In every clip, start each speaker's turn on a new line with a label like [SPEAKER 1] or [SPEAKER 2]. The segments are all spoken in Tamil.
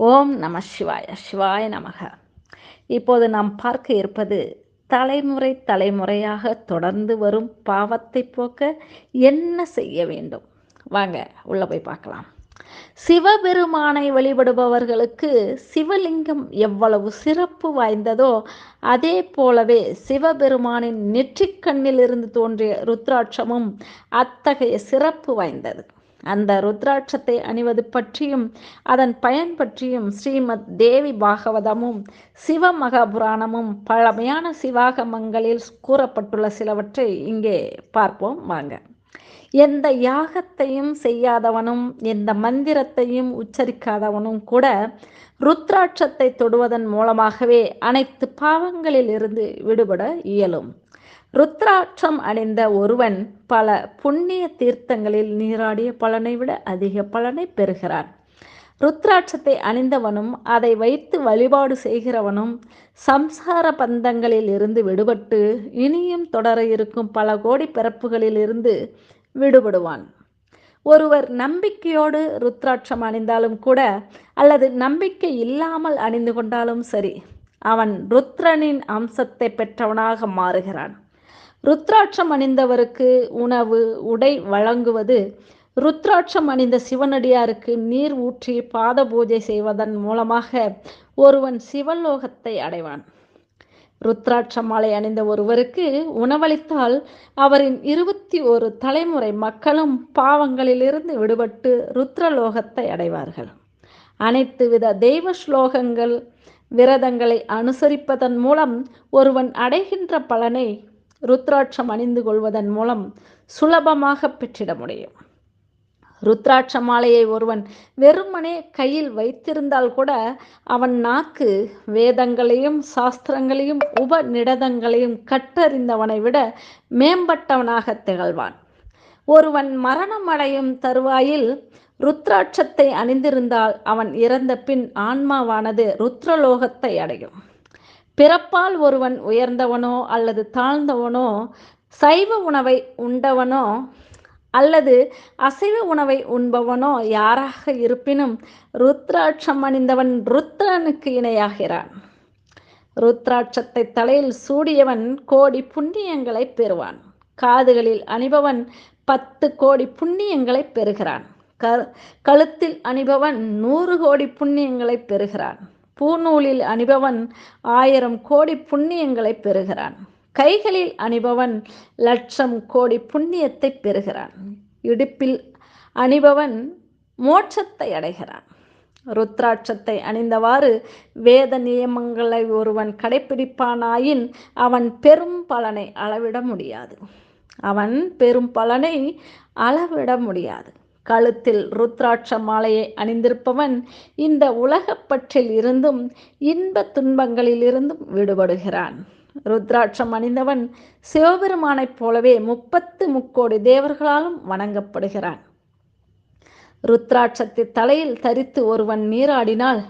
[SPEAKER 1] ஓம் நம சிவாய சிவாய நமக. இப்போது நாம் பார்க்க இருப்பது தலைமுறை தலைமுறையாக தொடர்ந்து வரும் பாவத்தை போக்க என்ன செய்ய வேண்டும்? வாங்க உள்ள போய் பார்க்கலாம். சிவபெருமானை வழிபடுபவர்களுக்கு சிவலிங்கம் எவ்வளவு சிறப்பு வாய்ந்ததோ அதே போலவே சிவபெருமானின் நெற்றிக்கண்ணிலிருந்து தோன்றிய ருத்ராட்சமும் அத்தகைய சிறப்பு வாய்ந்தது. அந்த ருத்ராட்சத்தை அணிவது பற்றியும் அதன் பயன் பற்றியும் ஸ்ரீமத் தேவி பாகவதமும் சிவமகாபுராணமும் பழமையான சிவாகமங்களில் கூறப்பட்டுள்ள சிலவற்றை இங்கே பார்ப்போம் வாங்க. எந்த யாகத்தையும் செய்யாதவனும் எந்த மந்திரத்தையும் உச்சரிக்காதவனும் கூட ருத்ராட்சத்தை தொடுவதன் மூலமாகவே அனைத்து பாவங்களில் இருந்து விடுபட இயலும். ருத்ராட்சம் அணிந்த ஒருவன் பல புண்ணிய தீர்த்தங்களில் நீராடிய பலனை விட அதிக பலனை பெறுகிறான். ருத்ராட்சத்தை அணிந்தவனும் அதை வைத்து வழிபாடு செய்கிறவனும் சம்சார பந்தங்களில் இருந்து விடுபட்டு இனியும் தொடர இருக்கும் பல கோடி பிறப்புகளில் இருந்து விடுபடுவான். ஒருவர் நம்பிக்கையோடு ருத்ராட்சம் அணிந்தாலும் கூட அல்லது நம்பிக்கை இல்லாமல் அணிந்து கொண்டாலும் சரி அவன் ருத்ரனின் அம்சத்தை பெற்றவனாக மாறுகிறான். ருத்ராட்சம் அணிந்தவருக்கு உணவு உடை வழங்குவது ருத்ராட்சம் அணிந்த சிவனடியாருக்கு நீர் ஊற்றி பாத பூஜை செய்வதன் மூலமாக ஒருவன் சிவலோகத்தை அடைவான். ருத்ராட்ச மாலை அணிந்த ஒருவருக்கு உணவளித்தால் அவரின் இருபத்தி ஒரு தலைமுறை மக்களும் பாவங்களிலிருந்து விடுபட்டு ருத்ரலோகத்தை அடைவார்கள். அனைத்து வித தெய்வ ஸ்லோகங்கள் விரதங்களை அனுசரிப்பதன் மூலம் ஒருவன் அடைகின்ற பலனை ருத்ராட்சம் அணிந்து கொள்வதன் மூலம் சுலபமாக பெற்றிட முடியும். ருத்ராட்ச மாலையை ஒருவன் வெறுமனே கையில் வைத்திருந்தால் கூட அவன் நாக்கு வேதங்களையும் சாஸ்திரங்களையும் உபநிடதங்களையும் கற்றறிந்தவனை விட மேம்பட்டவனாக திகழ்வான். ஒருவன் மரணம் அடையும் தருவாயில் ருத்ராட்சத்தை அணிந்திருந்தால் அவன் இறந்த பின் ஆன்மாவானது ருத்ரலோகத்தை அடையும். பிறப்பால் ஒருவன் உயர்ந்தவனோ அல்லது தாழ்ந்தவனோ சைவ உணவை உண்டவனோ அல்லது அசைவ உணவை உண்பவனோ யாராக இருப்பினும் ருத்ராட்சம் அணிந்தவன் ருத்ரனுக்கு இணையாகிறான். ருத்ராட்சத்தை தலையில் சூடியவன் கோடி புண்ணியங்களை பெறுவான். காதுகளில் அணிபவன் பத்து கோடி புண்ணியங்களை பெறுகிறான். க கழுத்தில் அணிபவன் நூறு கோடி புண்ணியங்களை பெறுகிறான். பூநூலில் அணிபவன் ஆயிரம் கோடி புண்ணியங்களை பெறுகிறான். கைகளில் அணிபவன் லட்சம் கோடி புண்ணியத்தை பெறுகிறான். இடுப்பில் அணிபவன் மோட்சத்தை அடைகிறான். ருத்ராட்சத்தை அணிந்தவாறு வேத நியமங்களை ஒருவன் கடைபிடிப்பானாயின் அவன் பெரும் பலனை அளவிட முடியாது. அவன் பெரும் பலனை அளவிட முடியாது. கழுத்தில் ருத்ராட்ச மாலையை அணிந்திருப்பவன் இந்த உலகப்பற்றில் இருந்தும் இன்ப துன்பங்களிலிருந்தும் விடுபடுகிறான். ருத்ராட்சம் அணிந்தவன் சிவபெருமானைப் போலவே முப்பத்து முக்கோடி தேவர்களாலும் வணங்கப்படுகிறான். ருத்ராட்சத்தை தலையில் தரித்து ஒருவன் நீராடினால்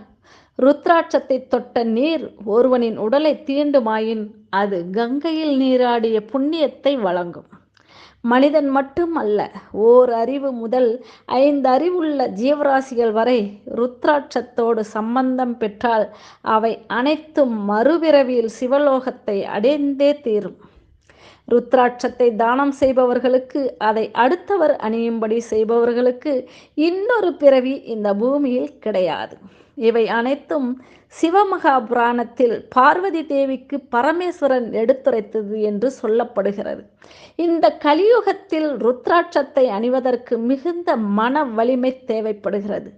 [SPEAKER 1] ருத்ராட்சத்தை தொட்ட நீர் ஒருவனின் உடலை தீண்டுமாயின் அது கங்கையில் நீராடிய புண்ணியத்தை வழங்கும். மனிதன் மட்டும் அல்ல ஓர் அறிவு முதல் ஐந்து அறிவுள்ள ஜீவராசிகள் வரை ருத்ராட்சத்தோடு சம்பந்தம் பெற்றால் அவை அனைத்தும் மறுபிறவியில் சிவலோகத்தை அடைந்தே தீரும். ருத்ராட்சத்தை தானம் செய்பவர்களுக்கு அதை அடுத்தவர் அணியும்படி செய்பவர்களுக்கு இன்னொரு பிறவி இந்த பூமியில் கிடையாது. இவை அனைத்தும் சிவமகா புராணத்தில் பார்வதி தேவிக்கு பரமேஸ்வரன் எடுத்துரைத்தது என்று சொல்லப்படுகிறது. இந்த கலியுகத்தில் ருத்ராட்சத்தை அணிவதற்கு மிகுந்த மன வலிமை தேவைப்படுகிறது.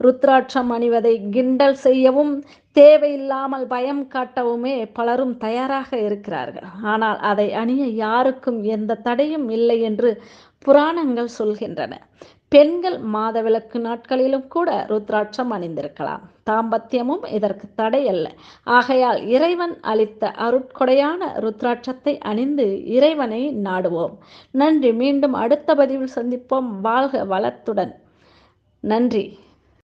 [SPEAKER 1] ருத்ராட்சம் அணிவதை கிண்டல் செய்யவும் தேவையில்லாமல் பயம் காட்டவுமே பலரும் தயாராக இருக்கிறார்கள். ஆனால் அதை அணிய யாருக்கும் எந்த தடையும் இல்லை என்று புராணங்கள் சொல்கின்றன. பெண்கள் மாதவிலக்கு நாட்களிலும் கூட ருத்ராட்சம் அணிந்திருக்கலாம். தாம்பத்தியமும் இதற்கு தடை அல்ல. ஆகையால் இறைவன் அளித்த அருட்கொடையான ருத்ராட்சத்தை அணிந்து இறைவனை நாடுவோம். நன்றி. மீண்டும் அடுத்த பதிவில் சந்திப்போம். வாழ்க வளத்துடன். நன்றி.